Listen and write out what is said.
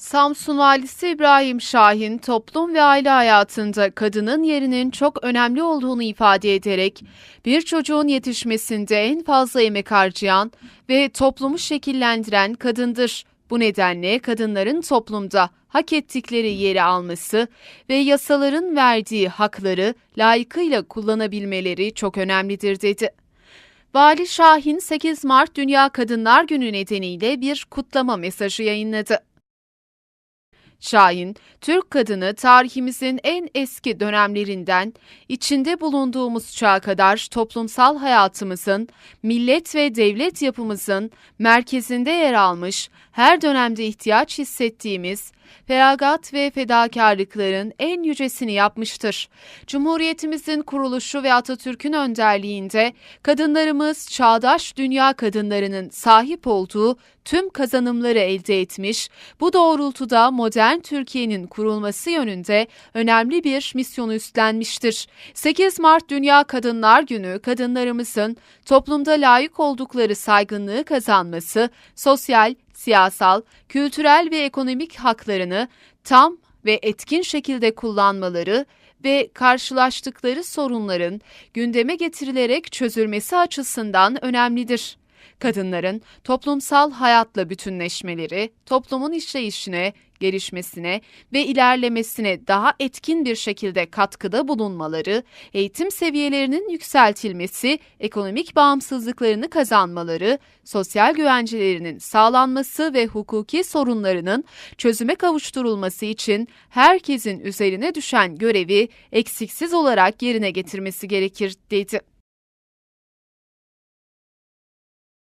Samsun Valisi İbrahim Şahin, toplum ve aile hayatında kadının yerinin çok önemli olduğunu ifade ederek, bir çocuğun yetişmesinde en fazla emek harcayan ve toplumu şekillendiren kadındır. Bu nedenle kadınların toplumda hak ettikleri yeri alması ve yasaların verdiği hakları layıkıyla kullanabilmeleri çok önemlidir dedi. Vali Şahin 8 Mart Dünya Kadınlar Günü nedeniyle bir kutlama mesajı yayınladı. Şahin, Türk kadını tarihimizin en eski dönemlerinden içinde bulunduğumuz çağa kadar toplumsal hayatımızın, millet ve devlet yapımızın merkezinde yer almış, her dönemde ihtiyaç hissettiğimiz feragat ve fedakarlıkların en yücesini yapmıştır. Cumhuriyetimizin kuruluşu ve Atatürk'ün önderliğinde kadınlarımız çağdaş dünya kadınlarının sahip olduğu tüm kazanımları elde etmiş, bu doğrultuda modern Türkiye'nin kurulması yönünde önemli bir misyonu üstlenmiştir. 8 Mart Dünya Kadınlar Günü kadınlarımızın toplumda layık oldukları saygınlığı kazanması, sosyal, siyasal, kültürel ve ekonomik haklarını tam ve etkin şekilde kullanmaları ve karşılaştıkları sorunların gündeme getirilerek çözülmesi açısından önemlidir. Kadınların toplumsal hayatla bütünleşmeleri, toplumun işleyişine, gelişmesine ve ilerlemesine daha etkin bir şekilde katkıda bulunmaları, eğitim seviyelerinin yükseltilmesi, ekonomik bağımsızlıklarını kazanmaları, sosyal güvencelerinin sağlanması ve hukuki sorunlarının çözüme kavuşturulması için herkesin üzerine düşen görevi eksiksiz olarak yerine getirmesi gerekir, dedi.